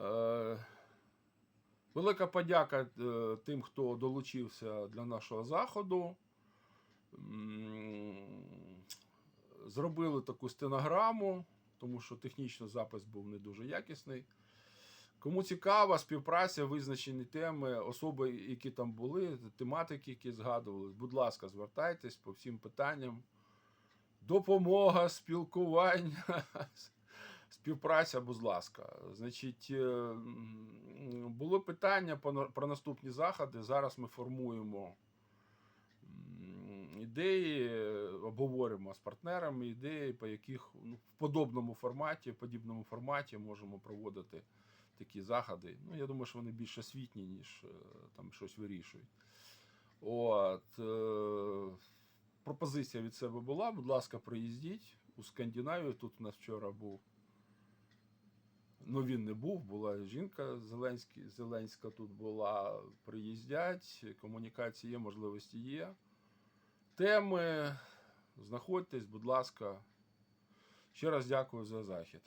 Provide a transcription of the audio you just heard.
Е, Велика подяка е, тим, хто долучився для нашого заходу. Зробили таку стенограму, тому що технічно запис був не дуже якісний. Кому цікава співпраця, визначені теми, особи, які там були, тематики, які згадувались, будь ласка, звертайтесь по всім питанням. Допомога, спілкування, співпраця, будь ласка. Значить, е, було питання про наступні заходи. Зараз ми формуємо ідеї, обговоримо з партнерами ідеї, по яких ну, в подобному форматі, в подібному форматі можемо проводити такі заходи. Ну, я думаю, що вони більш освітні, ніж е, там щось вирішують. От, е, пропозиція від себе була. Будь ласка, приїздіть у Скандинавію. Тут у нас вчора був. Ну, він не був, була жінка Зеленська, Зеленська тут була. Приїздять, комунікації є, можливості є. Теми. Знаходьтесь, будь ласка. Ще раз дякую за захід.